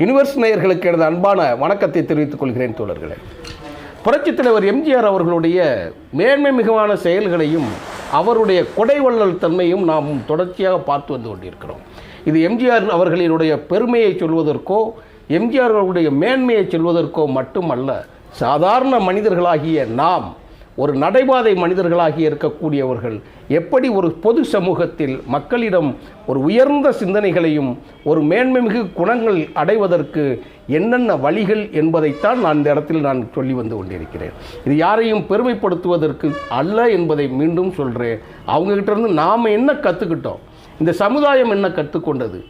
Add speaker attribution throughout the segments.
Speaker 1: Universe நேயர்களுக்கு எனது அன்பான வணக்கத்தை தெரிவித்துக் கொள்கிறேன் தோழர்களே. புரட்சித் தலைவர் எம்ஜிஆர் அவர்களுடைய மேன்மை மிகவான செயல்களையும் அவருடைய கொடைவள்ளல் தன்மையும் நாம் தொடர்ச்சியாக பார்த்து வந்து கொண்டிருக்கிறோம். இது எம்ஜிஆர் அவர்களினுடைய பெருமையை சொல்வதற்கோ எம்ஜிஆர் அவர்களுடைய மேன்மையை சொல்வதற்கோ மட்டுமல்ல சாதாரண மனிதர்களாகிய நாம் ஒரு நடைபாதை மனிதர்களாகி இருக்கக்கூடியவர்கள் எப்படி ஒரு பொது சமூகத்தில் மக்களிடம் ஒரு உயர்ந்த சிந்தனைகளையும் ஒரு மேன்மைமிகு குணங்கள் அடைவதற்கு என்னென்ன வழிகள் என்பதைத்தான் நான் இந்த இடத்தில் நான் சொல்லி வந்து கொண்டிருக்கிறேன். இது யாரையும் பெருமைப்படுத்துவதற்கு அல்ல என்பதை மீண்டும் சொல்கிறேன் அவங்ககிட்ட இருந்து நாம் என்ன கற்றுக்கிட்டோம் இந்த சமுதாயம் என்ன கற்றுக்கொண்டது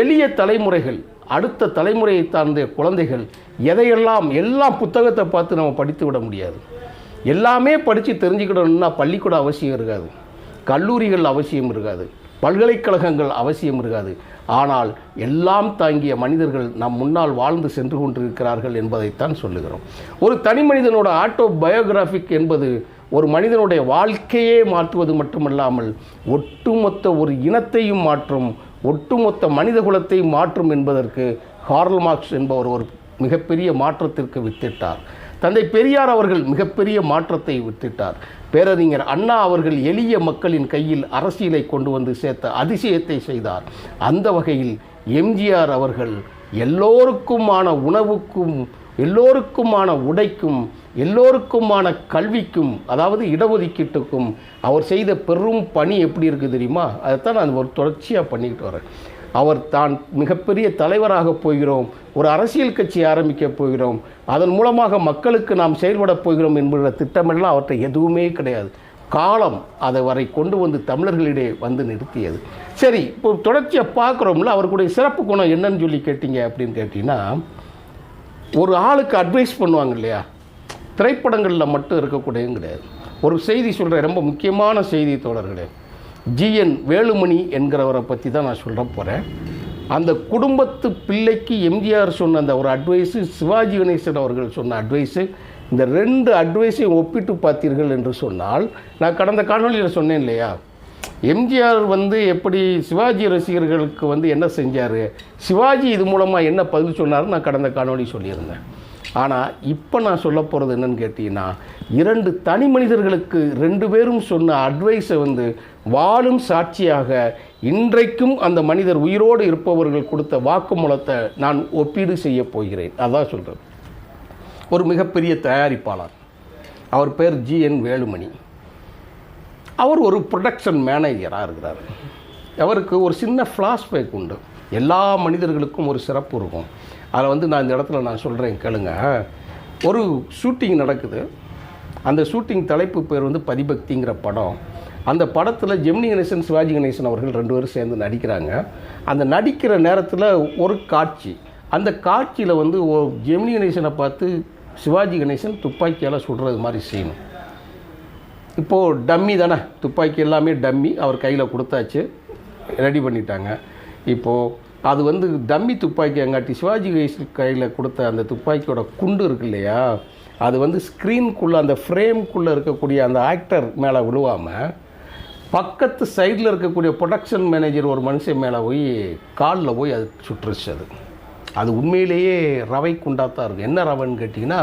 Speaker 1: எளிய தலைமுறைகள் அடுத்த தலைமுறையை சார்ந்த குழந்தைகள் எதையெல்லாம் எல்லாம் புத்தகத்தை பார்த்து நம்ம படித்து விட முடியாது. எல்லாமே படித்து தெரிஞ்சுக்கிடணும்னா பள்ளிக்கூடம் அவசியம் இருக்காது. கல்லூரிகள் அவசியம் இருக்காது. பல்கலைக்கழகங்கள் அவசியம் இருக்காது. ஆனால் எல்லாம் தாங்கிய மனிதர்கள் நம் முன்னால் வாழ்ந்து சென்று கொண்டிருக்கிறார்கள் என்பதைத்தான் சொல்லுகிறோம். ஒரு தனி மனிதனோட ஆட்டோ பயோகிராஃபிக் என்பது ஒரு மனிதனுடைய வாழ்க்கையே மாற்றுவது மட்டுமல்லாமல் ஒட்டுமொத்த ஒரு இனத்தையும் மாற்றும் ஒட்டுமொத்த மனித குலத்தை மாற்றும் என்பதற்கு ஹார்ல் மார்க்ஸ் என்பவர் ஒரு மிகப்பெரிய மாற்றத்திற்கு வித்திட்டார். தந்தை பெரியார் அவர்கள் மிகப்பெரிய மாற்றத்தை வித்திட்டார் பேரறிஞர் அண்ணா அவர்கள் எளிய மக்களின் கையில் அரசியலை கொண்டு வந்து சேர்த்த அதிசயத்தை செய்தார். அந்த வகையில் எம்ஜிஆர் அவர்கள் எல்லோருக்குமான உணவுக்கும் எல்லோருக்குமான உடைக்கும் எல்லோருக்குமான கல்விக்கும் அதாவது இடஒதுக்கீட்டுக்கும் அவர் செய்த பெரும் பணி எப்படி இருக்குது தெரியுமா? அதைத்தான் நான் ஒரு தொடர்ச்சியாக பண்ணிக்கிட்டு வரேன். அவர் தான் மிகப்பெரிய தலைவராக போகிறோம். ஒரு அரசியல் கட்சி ஆரம்பிக்க போகிறோம். அதன் மூலமாக மக்களுக்கு நாம் செயல்படப் போகிறோம் என்கிற திட்டமெல்லாம் அவற்றை எதுவுமே கிடையாது. காலம் அதை வரை கொண்டு வந்து தமிழர்களிடையே வந்து நிறுத்தியது. சரி இப்போ தொடர்ச்சியாக பார்க்குறோம்ல அவருடைய சிறப்பு குணம் என்னன்னு சொல்லி கேட்டீங்க அப்படின்னு கேட்டிங்கன்னா ஒரு ஆளுக்கு அட்வைஸ் பண்ணுவாங்க இல்லையா? திரைப்படங்களில் மட்டும் இருக்கக்கூடியதும் கிடையாது. ஒரு செய்தி சொல்கிற ரொம்ப முக்கியமான செய்தி தோழர்களே. ஜிஎன் வேலுமணி என்கிறவரை பற்றி தான் நான் சொல்ல போகிறேன் அந்த குடும்பத்து பிள்ளைக்கு எம்ஜிஆர் சொன்ன அந்த ஒரு அட்வைஸு சிவாஜி கணேசன் அவர்கள் சொன்ன அட்வைஸு இந்த ரெண்டு அட்வைஸையும் ஒப்பிட்டு பார்த்தீர்கள் என்று சொன்னால் நான் கடந்த காணொலியில் சொன்னேன் இல்லையா? எம்ஜிஆர் வந்து எப்படி சிவாஜி ரசிகர்களுக்கு வந்து என்ன செஞ்சார்? சிவாஜி இது மூலமாக என்ன பதில் சொன்னார் நான் கடந்த காணொளி சொல்லியிருந்தேன். ஆனால் இப்போ நான் சொல்ல போகிறது என்னன்னு கேட்டிங்கன்னா இரண்டு தனி மனிதர்களுக்கு ரெண்டு பேரும் சொன்ன அட்வைஸை வந்து வாழும் சாட்சியாக இன்றைக்கும் அந்த மனிதர் உயிரோடு இருப்பவர்கள் கொடுத்த வாக்குமூலத்தை நான் ஒப்பீடு செய்ய போகிறேன். அதான் சொல்கிறேன் ஒரு மிகப்பெரிய தயாரிப்பாளர். அவர் பேர் ஜி என் வேலுமணி. அவர் ஒரு ப்ரொடக்ஷன் மேனேஜராக இருக்கிறார். அவருக்கு ஒரு சின்ன ஃப்ளாஷ்பேக் உண்டு. எல்லா மனிதர்களுக்கும் ஒரு சிறப்பு இருக்கும். அதில் வந்து நான் இந்த இடத்துல நான் சொல்கிறேன் கேளுங்க. ஒரு ஷூட்டிங் நடக்குது. அந்த ஷூட்டிங் தலைப்பு பேர் வந்து பதிபக்திங்கிற படம். அந்த படத்தில் ஜெமினி கணேசன் சிவாஜி கணேசன் அவர்கள் ரெண்டு பேரும் சேர்ந்து நடிக்கிறாங்க. அந்த நடிக்கிற நேரத்தில் ஒரு காட்சி. அந்த காட்சியில் வந்து ஓ ஜெமினி கணேசனை பார்த்து சிவாஜி கணேசன் துப்பாக்கியால் சுடுறது மாதிரி செய்யணும் இப்போது டம்மி தானே துப்பாக்கி எல்லாமே டம்மி அவர் கையில் கொடுத்தாச்சு. ரெடி பண்ணிட்டாங்க. இப்போது அது வந்து டம்மி துப்பாக்கி அங்காட்டி சிவாஜி கணேசன் கையில் கொடுத்த அந்த துப்பாக்கியோட குண்டு இருக்கு இல்லையா? அது வந்து ஸ்க்ரீனுக்குள்ளே அந்த ஃப்ரேம்குள்ளே இருக்கக்கூடிய அந்த ஆக்டர் மேலே விழுவாமல் பக்கத்து சைடில் இருக்கக்கூடிய ப்ரொடக்ஷன் மேனேஜர் ஒரு மனுஷன் மேலே போய் காலில் போய் அது சுற்றுச்சு அது. அது உண்மையிலேயே ரவை குண்டாக தான் இருக்கும். என்ன ரவைன்னு கேட்டிங்கன்னா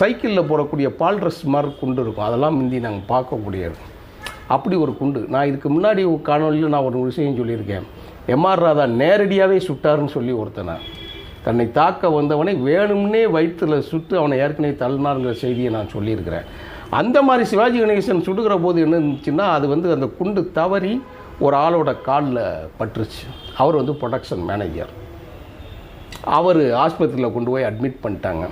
Speaker 1: சைக்கிளில் போடக்கூடிய பால் ட்ரெஸ் மாதிரி குண்டு இருக்கும். அதெல்லாம் முந்தி நாங்கள் பார்க்கக்கூடியது. அப்படி ஒரு குண்டு. நான் இதுக்கு முன்னாடி காணொலியில் நான் ஒரு விஷயம் சொல்லியிருக்கேன். எம்ஆர் ராதா நேரடியாகவே சுட்டாருன்னு சொல்லி ஒருத்தனை. தன்னை தாக்க வந்தவனை வேணும்னே வயிற்றில் சுட்டு அவனை ஏற்கனவே தள்ளினாருங்கிற செய்தியை நான் சொல்லியிருக்கிறேன். அந்த மாதிரி சிவாஜி கணேசன் சுடுகிற போது என்ன இருந்துச்சுன்னா அது வந்து அந்த குண்டு தவறி ஒரு ஆளோட காலில் பட்டுருச்சு. அவர் வந்து ப்ரொடக்ஷன் மேனேஜர் அவர் ஆஸ்பத்திரியில் கொண்டு போய் அட்மிட் பண்ணிட்டாங்க.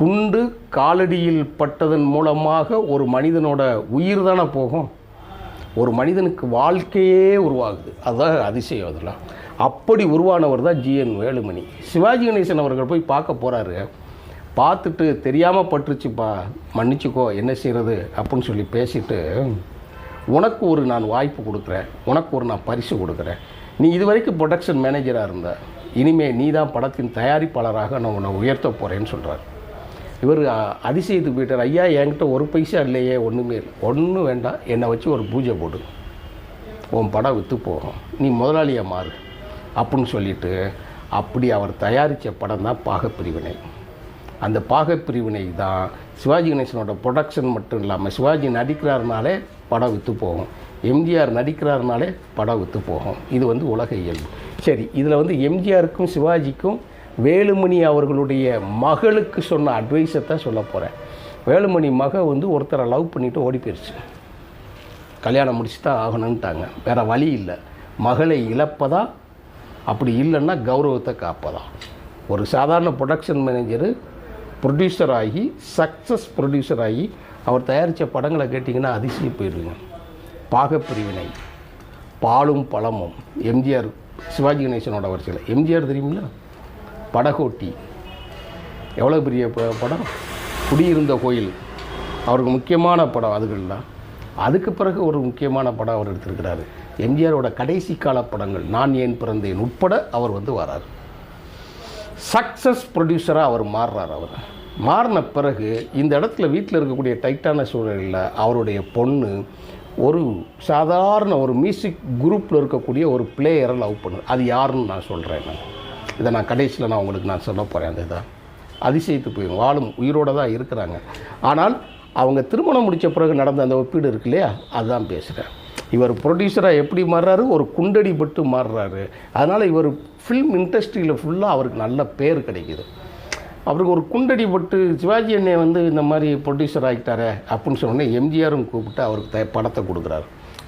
Speaker 1: குண்டு காலடியில் பட்டதன் மூலமாக ஒரு மனிதனோட உயிர் தானே போகும்? ஒரு மனிதனுக்கு வாழ்க்கையே உருவாகுது. அதுதான் அதிசயம் அதெல்லாம். அப்படி உருவானவர் தான் ஜிஎன் வேலுமணி. சிவாஜி கணேசன் அவர்கள் போய் பார்க்க போகிறாரு பார்த்துட்டு தெரியாமல் பட்டுருச்சுப்பா. மன்னிச்சுக்கோ என்ன செய்கிறது அப்படின்னு சொல்லி பேசிட்டு உனக்கு ஒரு நான் வாய்ப்பு கொடுக்குறேன். உனக்கு ஒரு நான் பரிசு கொடுக்குறேன். நீ இது வரைக்கும் ப்ரொடக்ஷன் மேனேஜராக இருந்த. இனிமேல் நீ தான் படத்தின் தயாரிப்பாளராக நான் உன்னை உயர்த்த போகிறேன்னு சொல்கிறார் இவர் அதிசயத்துக்கு போயிட்டார். ஐயா என்கிட்ட ஒரு பைசா இல்லையே ஒன்றுமே இல்லை. ஒன்றும் வேண்டாம் என்னை வச்சு ஒரு பூஜை போடு. உன் படம் விற்று போகும். நீ முதலாளியாக மாறு. அப்படின்னு சொல்லிட்டு அப்படி அவர் தயாரித்த படம் தான் பாகப்பிரிவினை. அந்த பாகப்பிரிவினை தான் சிவாஜி கணேசனோட ப்ரொடக்ஷன் மட்டும் இல்லாமல் சிவாஜி நடிக்கிறாருனாலே படம் விற்று போகும். எம்ஜிஆர் நடிக்கிறாருனாலே படம் விற்று போகும். இது வந்து உலக இயல்பு. சரி இதில் வந்து எம்ஜிஆருக்கும் சிவாஜிக்கும் வேலுமணி அவர்களுடைய மகளுக்கு சொன்ன அட்வைஸை தான் சொல்ல போகிறேன் வேலுமணி மக வந்து ஒருத்தரை லவ் பண்ணிவிட்டு ஓடி போயிடுச்சு கல்யாணம் முடிச்சு தான் ஆகணுன்ட்டாங்க வேறு வழி இல்லை. மகளை இழப்பதா? அப்படி இல்லைன்னா கௌரவத்தை காப்பதா? ஒரு சாதாரண ப்ரொடக்ஷன் மேனேஜரு ப்ரொடியூசர் ஆகி சக்ஸஸ் ப்ரொடியூசர் ஆகி அவர் தயாரித்த படங்களை கேட்டிங்கன்னா அதிசயம் போயிடுவீங்க பாகப்பிரிவினை பாலும் பழமும். எம்ஜிஆர் சிவாஜி கணேசனோட வரிசையில். எம்ஜிஆர் தெரியுமில்ல? படகோட்டி. எவ்வளோ பெரிய படம்? குடியிருந்த கோயில். அவருக்கு முக்கியமான படம் அதுகள்லாம் அதுக்கு பிறகு ஒரு முக்கியமான படம் அவர் எடுத்திருக்கிறாரு. எம்ஜிஆரோட கடைசி கால படங்கள். நான் ஏன் பிறந்தேன் உட்பட அவர் வந்து வரார். சக்ஸஸ் ப்ரொடியூசராக அவர் மாறுறார் அவர். மாறின பிறகு இந்த இடத்துல வீட்டில் இருக்கக்கூடிய டைட்டான சூழலில் அவருடைய பொண்ணு ஒரு சாதாரண ஒரு மியூசிக் குரூப்பில் இருக்கக்கூடிய ஒரு பிளேயரை லவ் பண்ணு. அது யாருன்னு நான் சொல்கிறேன் நான். இதை நான் கடைசியில் நான் உங்களுக்கு நான் சொல்ல போகிறேன் அந்த இதை. அதிசயத்து போயிடும் வாழும் உயிரோடு தான் இருக்கிறாங்க. ஆனால் அவங்க திருமணம் முடித்த பிறகு நடந்த அந்த ஒப்பீடு இருக்கு இல்லையா? அதுதான் பேசுகிறேன் இவர் ப்ரொடியூசராக எப்படி மாறுறாரு? ஒரு குண்டடி பட்டு மாறுறாரு. அதனால் இவர் ஃபில்ம் இண்டஸ்ட்ரியில் ஃபுல்லாக அவருக்கு நல்ல பேர் கிடைக்குது. அவருக்கு ஒரு குண்டடி பட்டு சிவாஜி அண்ணே வந்து இந்த மாதிரி ப்ரொடியூசர் ஆகிட்டாரே அப்படின்னு சொன்னோடனே எம்ஜிஆரும் கூப்பிட்டு அவருக்கு த படத்தை கொடுக்குறாரு.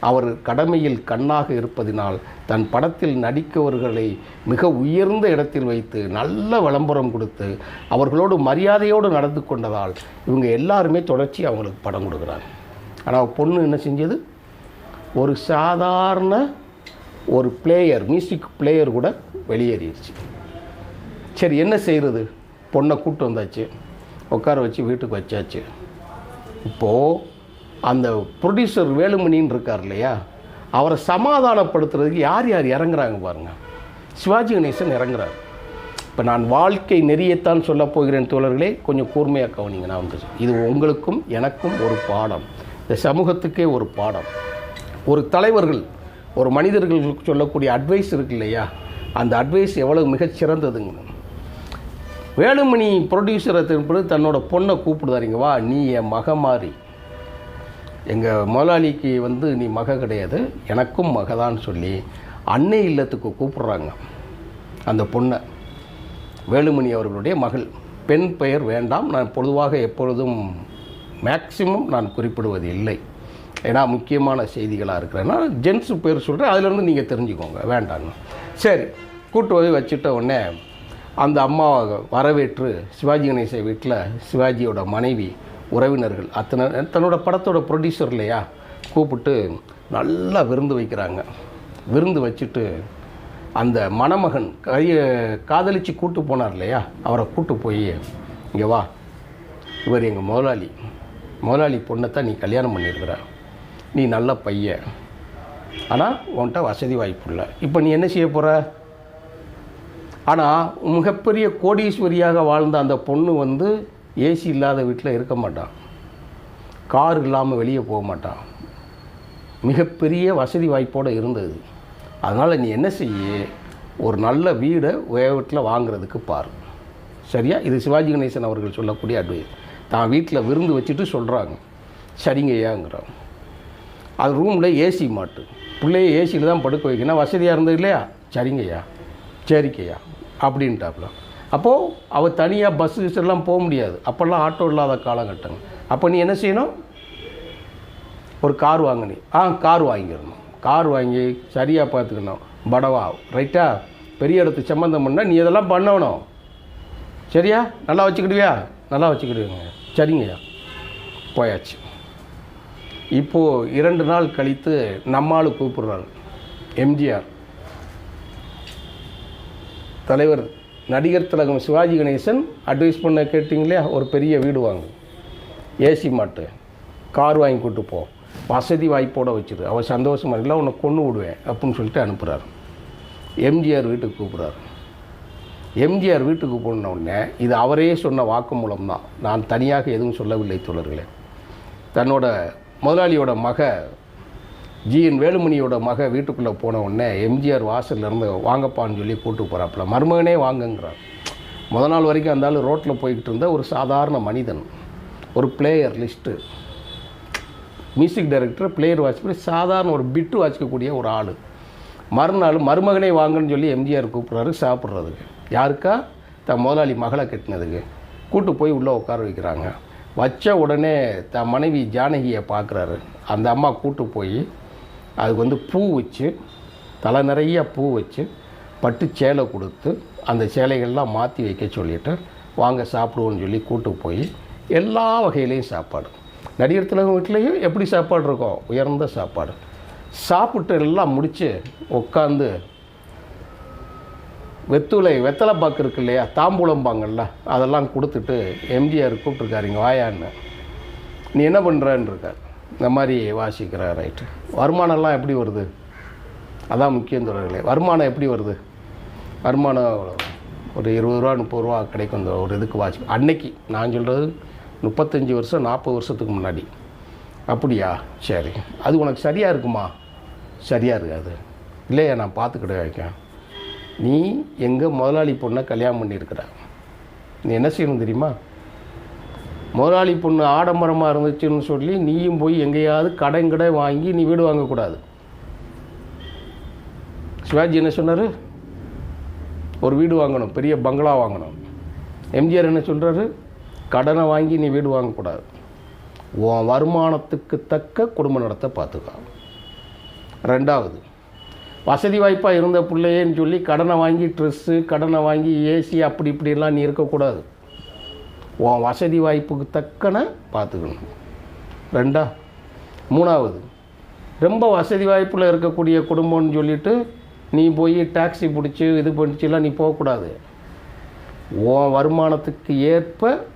Speaker 1: அவர் கடமையில் கண்ணாக இருப்பதினால் தன் படத்தில் நடிக்கவர்களை மிக உயர்ந்த இடத்தில் வைத்து நல்ல விளம்பரம் கொடுத்து அவர்களோடு மரியாதையோடு நடந்து கொண்டதால் இவங்க எல்லாருமே தொடர்ச்சி அவங்களுக்கு படம் கொடுக்குறாங்க. ஆனால் பொண்ணு என்ன செஞ்சது? ஒரு சாதாரண ஒரு பிளேயர் மியூசிக் பிளேயர் கூட வெளியேறிடுச்சு. சரி என்ன செய்கிறது பொண்ணை கூப்பிட்டு வந்தாச்சு. உட்கார வச்சு வீட்டுக்கு வச்சாச்சு. இப்போது அந்த ப்ரொடியூசர் வேலுமணின்னு இருக்கார் இல்லையா? அவரை சமாதானப்படுத்துறதுக்கு யார் யார் இறங்குறாங்க பாருங்கள் சிவாஜி கணேசன் இறங்குறாரு. இப்போ நான் வாழ்க்கை நெறியத்தான் சொல்லப் போகிறேன் தோழர்களே கொஞ்சம் கூர்மையாக கவனிங்க நான் வந்து. இது உங்களுக்கும் எனக்கும் ஒரு பாடம். இந்த சமூகத்துக்கே ஒரு பாடம். ஒரு தலைவர்கள் ஒரு மனிதர்களுக்கு சொல்லக்கூடிய அட்வைஸ் இருக்கு இல்லையா? அந்த அட்வைஸ் எவ்வளவு மிகச்சிறந்ததுங்க வேலுமணி ப்ரொடியூசரை திருப்பி தன்னோட பொண்ணை கூப்பிடுதாரிங்க வா நீ என் மகமாரி எங்கள் முதலாளிக்கு வந்து நீ மக கிடையாது எனக்கும் மகதான்னு சொல்லி அன்னை இல்லத்துக்கு கூப்பிட்றாங்க. அந்த பொண்ணை. வேலுமணி அவர்களுடைய மகள். பெண் பெயர் வேண்டாம் நான் பொதுவாக எப்பொழுதும் மேக்சிமம் நான் குறிப்பிடுவது இல்லை. ஏன்னா முக்கியமான செய்திகளாக இருக்கிறேன்னா ஜென்ஸ் பேர் சொல்கிறேன் அதிலேருந்து நீங்கள் தெரிஞ்சுக்கோங்க வேண்டாங்க சரி கூட்டு போய் வச்சுட்ட உடனே அந்த அம்மாவை வரவேற்று சிவாஜி கணேச வீட்டில் சிவாஜியோட மனைவி உறவினர்கள். அத்தனை தன்னோட படத்தோட ப்ரொடியூசர் இல்லையா? கூப்பிட்டு நல்லா விருந்து வைக்கிறாங்க. விருந்து வச்சுட்டு அந்த மணமகன் கையை காதலித்து கூட்டு போனார் இல்லையா? அவரை கூட்டு போய் இங்கே வா. இவர் எங்கள் முதலாளி. முதலாளி பொண்ணைத்தான் நீ கல்யாணம் பண்ணியிருக்கிற. நீ நல்ல பையன். ஆனால் உன்கிட்ட வசதி வாய்ப்பு இல்லை. இப்போ நீ என்ன செய்ய போகிற ஆனால் மிகப்பெரிய கோடீஸ்வரியாக வாழ்ந்த அந்த பொண்ணு வந்து ஏசி இல்லாத வீட்டில் இருக்க மாட்டான். கார் இல்லாமல் வெளியே போக மாட்டான். மிகப்பெரிய வசதி வாய்ப்போடு இருந்தது. அதனால் நீ என்ன செய்ய? ஒரு நல்ல வீடை வீட்டில் வாங்குறதுக்கு பாரு. சரியா? இது சிவாஜி கணேசன் அவர்கள் சொல்லக்கூடிய அட்வைஸ். தான் வீட்டில் விருந்து வச்சுட்டு சொல்கிறாங்க சரிங்க ஐயாங்கிறான். அது ரூமில் ஏசி மாட்டு. பிள்ளைய ஏசியில் தான் படுக்க வைக்கணும். வசதியாக இருந்தது இல்லையா? சரிங்கய்யா. சரிக்கையா அப்படின்ட்டாப்புல அப்போது அவள் தனியாக பஸ் எல்லாம் போக முடியாது. அப்போல்லாம் ஆட்டோ இல்லாத காலகட்டம் அப்போ நீ என்ன செய்யணும்? ஒரு கார் வாங்கினி ஆ கார் வாங்கிடணும். கார் வாங்கி சரியாக பார்த்துக்கணும். படவா ரைட்டா பெரிய இடத்து சம்மந்தம் பண்ணால் நீ இதெல்லாம் பண்ணணும். சரியா? நல்லா வச்சுக்கிடுவியா? நல்லா வச்சுக்கிடுவீங்க. சரிங்கய்யா போயாச்சு. இப்போது இரண்டு நாள் கழித்து நம்மால் கூப்பிடுறாரு எம்ஜிஆர். தலைவர் நடிகர் திலகம் சிவாஜி கணேசன் அட்வைஸ் பண்ண கேட்டிங்களே ஒரு பெரிய வீடு வாங்கு. ஏசி மாட்டு கார் வாங்கி கூட்டு போ. வசதி வாய்ப்போடு வச்சிரு. அவள் சந்தோஷமாக இல்லை உன்னை கொண்டு விடுவேன் அப்படின்னு சொல்லிட்டு அனுப்புகிறார் எம்ஜிஆர் வீட்டுக்கு கூப்பிட்றாரு. எம்ஜிஆர் வீட்டுக்கு போன உடனே இது அவரே சொன்ன வாக்குமூலம் தான் நான் தனியாக எதுவும் சொல்லவில்லை தோழர்களே. தன்னோட முதலாளியோட மக ஜிஎன் வேலுமணியோட மக வீட்டுக்குள்ளே போன உடனே எம்ஜிஆர் வாசல்ல இருந்து வாங்கப்பான்னு சொல்லி கூப்பிட்டு போகிறாப்புல மருமகனே வாங்குங்கிறார். முத நாள் வரைக்கும் அந்த ஆள் ரோட்டில் போய்கிட்டு இருந்த ஒரு சாதாரண மனிதன். ஒரு player list music director player வாசிப்படி சாதாரண ஒரு பிட்டு வாசிக்கக்கூடிய ஒரு ஆள். மறுநாள் மருமகனே வாங்கன்னு சொல்லி எம்ஜிஆர் கூப்பிட்றாரு சாப்பிட்றதுக்கு. யாருக்கா? தன் முதலாளி மகளை கட்டினதுக்கு. கூட்டு போய் உள்ளே உட்கார வைக்கிறாங்க. வச்ச உடனே தன் மனைவி ஜானகியை பார்க்குறாரு அந்த அம்மா கூட்டு போய் அதுக்கு வந்து பூ வச்சு தலை நிறைய பூ வச்சு பட்டு சேலை கொடுத்து அந்த சேலைகள்லாம் மாற்றி வைக்க சொல்லிட்டு வாங்க சாப்பிடுவோன்னு சொல்லி கூட்டு போய் எல்லா வகையிலையும் சாப்பாடு. நடிகர் திலகம் வீட்லேயும் எப்படி சாப்பாடு இருக்கும் உயர்ந்த சாப்பாடு. சாப்பிட்டு எல்லாம் முடித்து உட்காந்து வெத்துளை வெத்தலை பாக்கு இருக்கு இல்லையா தாம்பூலம்பாங்கல்ல அதெல்லாம் கொடுத்துட்டு எம்ஜிஆர் கூப்பிட்ருக்காருங்க வாயான்னு. நீ என்ன பண்ணுறன்னு இருக்கார் இந்த மாதிரி வாசிக்கிறார் ரைட்டு வருமானம்லாம் எப்படி வருது? அதான் முக்கியம் தொடர்களே வருமானம் எப்படி வருது? வருமானம் ஒரு இருபது ரூபா முப்பது ரூபா கிடைக்கும் அந்த ஒரு இதுக்கு வாட்ச் அன்னைக்கு நான் சொல்கிறது முப்பத்தஞ்சு வருஷம் நாற்பது வருஷத்துக்கு முன்னாடி. அப்படியா? சரி. அது உனக்கு சரியாக இருக்குமா? சரியாக இருக்காது. இல்லையா? நான் பார்த்துக்கிட்டு வைக்கேன் நீ எங்கள் முதலாளி பொண்ணை கல்யாணம் பண்ணியிருக்கிற? நீ என்ன செய்யணும் தெரியுமா? முதலாளி பொண்ணு ஆடம்பரமாக இருந்துச்சுன்னு சொல்லி நீயும் போய் எங்கேயாவது கடன் கடை வாங்கி நீ வீடு வாங்கக்கூடாது. சிவாஜி என்ன சொன்னார்? ஒரு வீடு வாங்கணும் பெரிய பங்களா வாங்கணும். எம்ஜிஆர் என்ன சொல்கிறாரு கடனை வாங்கி நீ வீடு வாங்கக்கூடாது. உன் வருமானத்துக்கு தக்க குடும்ப நடத்த பார்த்துக்கலாம் ரெண்டாவது வசதி வாய்ப்பாக இருந்த பிள்ளையேன்னு சொல்லி கடனை வாங்கி ட்ரெஸ்ஸு கடனை வாங்கி ஏசி அப்படி இப்படிலாம் நீ இருக்கக்கூடாது. வசதி வாய்ப்புக்கு தக்கன பார்த்துக்கணும். ரெண்டா? மூணாவது ரொம்ப வசதி வாய்ப்பில் இருக்கக்கூடிய குடும்பம்னு சொல்லிட்டு நீ போய் டாக்ஸி பிடிச்சி இது பண்ணிச்சுலாம் நீ போகக்கூடாது. உன் வருமானத்துக்கு ஏற்ப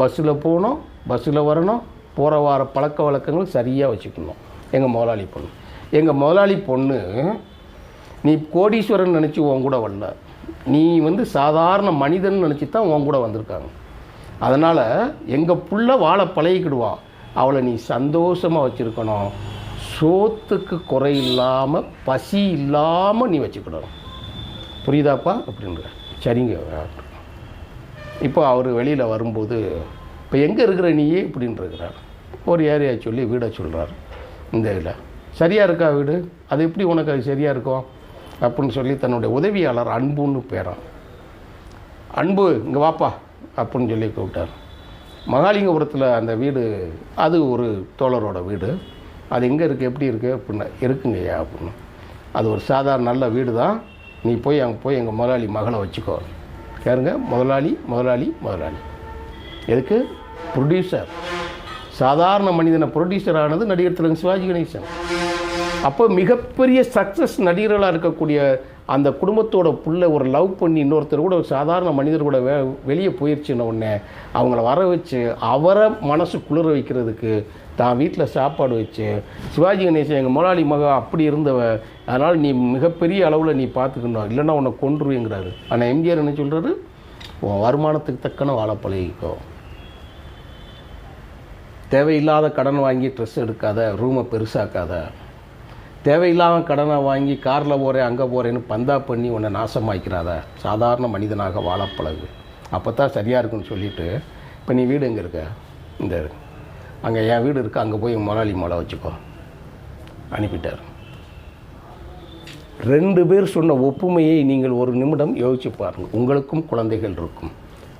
Speaker 1: பஸ்ஸில் போகணும் பஸ்ஸில் வரணும் போகிற வார பழக்க வழக்கங்கள் சரியாக வச்சுக்கணும். எங்கள் முதலாளி பொண்ணு. எங்கள் முதலாளி பொண்ணு நீ கோடீஸ்வரன் நினச்சி உன் கூட வரல. நீ வந்து சாதாரண மனிதன் நினச்சி தான் உன் கூட வந்திருக்காங்க. அதனால் எங்கள் புள்ள வாழை பழகிக்கிடுவா. அவளை நீ சந்தோஷமாக வச்சுருக்கணும். சோத்துக்கு குறை இல்லாமல் பசி இல்லாமல் நீ வச்சுக்கிடணும். புரியுதாப்பா? அப்படின்ற. சரிங்க. இப்போ அவர் வெளியில் வரும்போது இப்போ எங்கே இருக்கிற நீயே இப்படின்ருக்கிறார் ஒரு ஏரியா சொல்லி வீடை சொல்கிறார் இந்த இதில். சரியாக இருக்கா வீடு? அது எப்படி உனக்கு அது சரியாக இருக்கும்? அப்படின்னு சொல்லி தன்னுடைய உதவியாளர் அன்புன்னு பேரான். அன்பு இங்கே வாப்பா. அப்படின்னு சொல்லி கூப்பிட்டார். மகாலிங்கபுரத்தில் அந்த வீடு அது ஒரு தோழரோட வீடு. அது எங்கே இருக்குது எப்படி இருக்குது அப்படின்னா இருக்குங்கய்யா அப்படின்னு. அது ஒரு சாதாரண நல்ல வீடு தான் நீ போய் அங்கே போய் எங்கள் முதலாளி மகளை வச்சுக்கோ. கேருங்க முதலாளி முதலாளி முதலாளி. எதுக்கு? ப்ரொடியூசர் சாதாரண மனிதனை ப்ரொடியூசர் ஆனது நடிகர் திலகம் சிவாஜி கணேசன். அப்போ மிகப்பெரிய சக்ஸஸ் நடிகர்களாக இருக்கக்கூடிய அந்த குடும்பத்தோட புள்ள ஒரு லவ் பண்ணி இன்னொருத்தர் கூட ஒரு சாதாரண மனிதர் கூட வெ வெளியே போயிடுச்சுன்ன உடனே அவங்கள வர வச்சு அவரை மனசு குளிர வைக்கிறதுக்கு தான் வீட்டில் சாப்பாடு வச்சு சிவாஜி கணேசன் எங்கள் முதலாளி மக அப்படி இருந்தவ அதனால் நீ மிகப்பெரிய அளவில் நீ பார்த்துக்கணும் இல்லைன்னா உன்னை கொன்றுவேங்கிறாரு ஆனால் எம்ஜிஆர் என்ன சொல்கிறாரு உன் வருமானத்துக்கு தக்கன வாழ பழகிக்கோ. தேவையில்லாத கடன் வாங்கி ட்ரெஸ் எடுக்காத ரூமை பெருசாக்காத. தேவையில்லாமல் கடனை வாங்கி காரில் போகிறேன் அங்கே போகிறேன்னு பந்தா பண்ணி உன்னை நாசமாக்கிறாத சாதாரண மனிதனாக வாழ பழகு. அப்போ தான் சரியாக இருக்குன்னு சொல்லிவிட்டு இப்போ நீ வீடு எங்கே இருக்க? இந்த அங்கே என் வீடு இருக்குது அங்கே போய் முதலாளி மலை வச்சுக்கோ. அனுப்பிட்டார். ரெண்டு பேர் சொன்ன ஒப்புமையை நீங்கள் ஒரு நிமிடம் யோசிச்சு பாருங்கள் உங்களுக்கும் குழந்தைகள் இருக்கும்.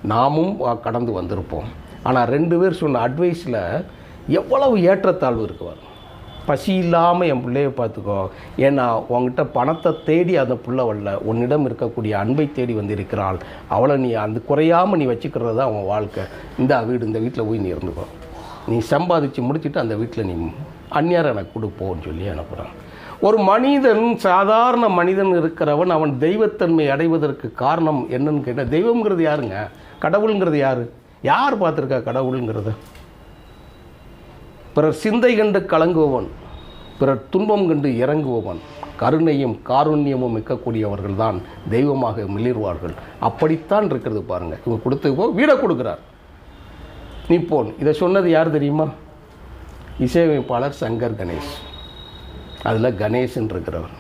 Speaker 1: நாமும் வா- கடந்து வந்திருப்போம். ஆனால் ரெண்டு பேர் சொன்ன அட்வைஸில் எவ்வளவு ஏற்றத்தாழ்வு இருக்குவார் பசி இல்லாமல் என் பிள்ளைய பார்த்துக்கோ. ஏன்னா உங்ககிட்ட பணத்தை தேடி அந்த புள்ள வரல. உன்னிடம் இருக்கக்கூடிய அன்பை தேடி வந்து இருக்கிறாள் அவளை நீ அந்த குறையாமல் நீ வச்சுக்கிறது தான் அவன் வாழ்க்கை. இந்த வீடு இந்த வீட்டில் போய் நீ இருந்துக்கோ. நீ சம்பாதிச்சு முடிச்சிட்டு அந்த வீட்டில் நீ அந்நியாரை எனக்கு கொடுப்போன்னு சொல்லி அனுப்புகிறான் ஒரு மனிதன் சாதாரண மனிதன் இருக்கிறவன் அவன் தெய்வத்தன்மை அடைவதற்கு காரணம் என்னன்னு கேட்டால் தெய்வங்கிறது யாருங்க? கடவுளுங்கிறது யார்? யார் பார்த்துருக்கா கடவுளுங்கிறத? பிறர் சிந்தை கண்டு கலங்குபவன் பிறர் துன்பம் கண்டு இறங்குபவன் கருணையும் காருண்யமும் மிக்கக்கூடியவர்கள் தான் தெய்வமாக மிளிர்வார்கள். அப்படித்தான் இருக்கிறது பாருங்க. இவங்க கொடுத்து போ வீடை கொடுக்குறார். நிப்போன் இதை சொன்னது யார் தெரியுமா? இசையமைப்பாளர் சங்கர் கணேஷ். அதில் கணேஷன் இருக்கிறவர்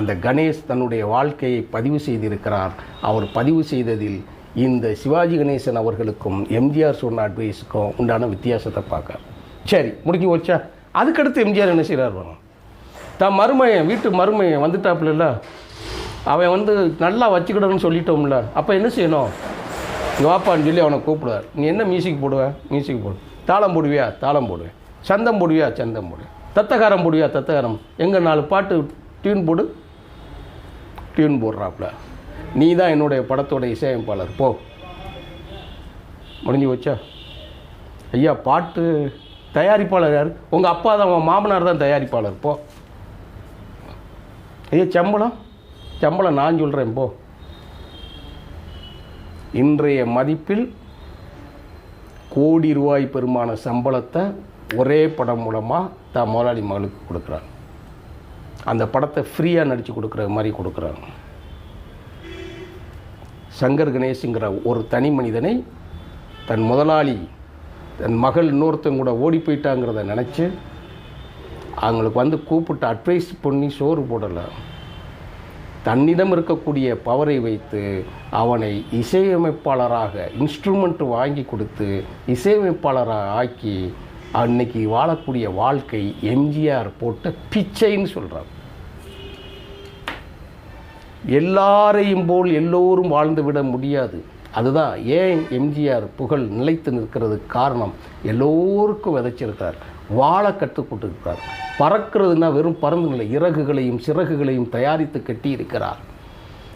Speaker 1: அந்த கணேஷ் தன்னுடைய வாழ்க்கையை பதிவு செய்திருக்கிறார். அவர் பதிவு செய்ததில் இந்த சிவாஜி கணேசன் அவர்களுக்கும் எம்ஜிஆர் சொன்ன அட்வைஸுக்கும் உண்டான வித்தியாசத்தை பார்க்க. சரி முடிஞ்சு போச்சா? அதுக்கடுத்து எம்ஜிஆர் என்ன செய்கிறார் வரும் தான் மருமையன் வீட்டு மருமையன் வந்துட்டாப்புல அவன் வந்து நல்லா வச்சுக்கிடணும்னு சொல்லிட்டோம்ல. அப்போ என்ன செய்யணும்? இங்கே வாப்பான்னு சொல்லி அவனை கூப்பிடுவார். நீ என்ன மியூசிக் போடுவ? மியூசிக் போடு. தாளம் போடுவியா? தாளம் போடுவேன் சந்தம் போடுவியா? சந்தம் போடுவேன் தத்தகாரம் போடுவியா? தத்தகாரம். எங்கே நாலு பாட்டு டியூன் போடு. டியூன் போடுறாப்புல. நீ தான் என்னுடைய படத்தோட இசையமைப்பாளர். போ. முடிஞ்சு வச்சா ஐயா பாட்டு தயாரிப்பாளர் யார்? உங்கள் அப்பா தான் உங்கள் மாமனார் தான் தயாரிப்பாளர் போ. ஐயோ சம்பளம்? சம்பளம் நான் சொல்கிறேன் போ. இன்றைய மதிப்பில் கோடி ரூபாய் பெருமான சம்பளத்தை ஒரே படம் மூலமாக தான் முதலாளி மகளுக்கு கொடுக்குறாங்க அந்த படத்தை ஃப்ரீயாக நடித்து கொடுக்குற மாதிரி கொடுக்குறாங்க சங்கர் கணேஷுங்கிற ஒரு தனி மனிதனை தன் முதலாளி தன் மகள் இன்னொருத்தன் கூட ஓடி போயிட்டாங்கிறத நினச்சி அவங்களுக்கு வந்து கூப்பிட்டு அட்வைஸ் பண்ணி சோறு போடலை. தன்னிடம் இருக்கக்கூடிய பவரை வைத்து அவனை இசையமைப்பாளராக இன்ஸ்ட்ருமெண்ட் வாங்கி கொடுத்து இசையமைப்பாளராக ஆக்கி அன்னைக்கு வாழக்கூடிய வாழ்க்கை எம்ஜிஆர் போட்ட பிச்சைன்னு சொல்கிறார் எல்லாரையும் போல் எல்லோரும் வாழ்ந்து விட முடியாது. அதுதான் ஏன் எம்ஜிஆர் புகழ் நிலைத்து நிற்கிறதுக்கு காரணம்? எல்லோருக்கும் விதைச்சிருக்கார் வாழ கற்றுக் கொடுத்திருக்கிறார். பறக்கிறதுனா வெறும் பறந்து இல்லை இறகுகளையும் சிறகுகளையும் தயாரித்து கட்டியிருக்கிறார்.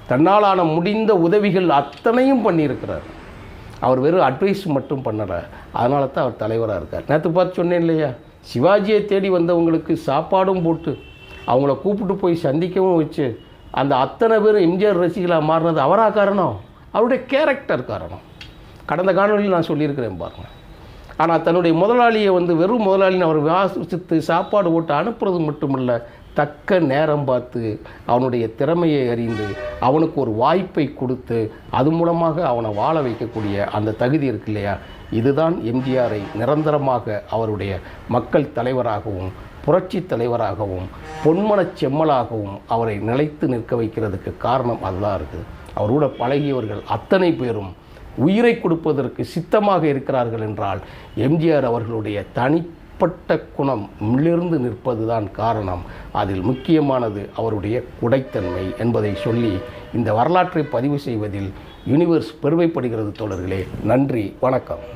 Speaker 1: தன்னாலான முடிந்த உதவிகள் அத்தனையும் பண்ணியிருக்கிறார். அவர் வெறும் அட்வைஸ் மட்டும் பண்ணலை. அதனால தான் அவர் தலைவராக இருக்கார். நேற்று பார்த்து சொன்னேன் இல்லையா? சிவாஜியை தேடி வந்தவங்களுக்கு சாப்பாடும் போட்டு அவங்கள கூப்பிட்டு போய் சந்திக்கவும் வச்சு அந்த அத்தனை பேரும் எம்ஜிஆர் ரசிகளாக மாறினது அவரா காரணம்? அவருடைய கேரக்டர் காரணம். கடந்த காணொலியில் நான் சொல்லியிருக்கிறேன் பாருங்கள் ஆனால் தன்னுடைய முதலாளியை வந்து வெறும் முதலாளின்னு அவர் விவாசித்து சாப்பாடு போட்டு அனுப்புறது மட்டுமல்ல தக்க நேரம் பார்த்து அவனுடைய திறமையை அறிந்து அவனுக்கு ஒரு வாய்ப்பை கொடுத்து அது மூலமாக அவனை வாழ வைக்கக்கூடிய அந்த தகுதி இருக்கு இல்லையா? இதுதான் எம்ஜிஆரை நிரந்தரமாக அவருடைய மக்கள் தலைவராகவும் புரட்சி தலைவராகவும் பொன்மனச் செம்மலாகவும் அவரை நிலைத்து நிற்க வைக்கிறதுக்கு காரணம் அதுதான் இருக்குது. அவரோட பழகியவர்கள் அத்தனை பேரும் உயிரை கொடுப்பதற்கு சித்தமாக இருக்கிறார்கள் என்றால் எம்ஜிஆர் அவர்களுடைய தனிப்பட்ட குணம் மிளிர்ந்து நிற்பதுதான் காரணம். அதில் முக்கியமானது அவருடைய குடைத்தன்மை என்பதை சொல்லி இந்த வரலாற்றை பதிவு செய்வதில் யூனிவர்ஸ் பெருமைப்படுகிறது தோழர்களே. நன்றி வணக்கம்.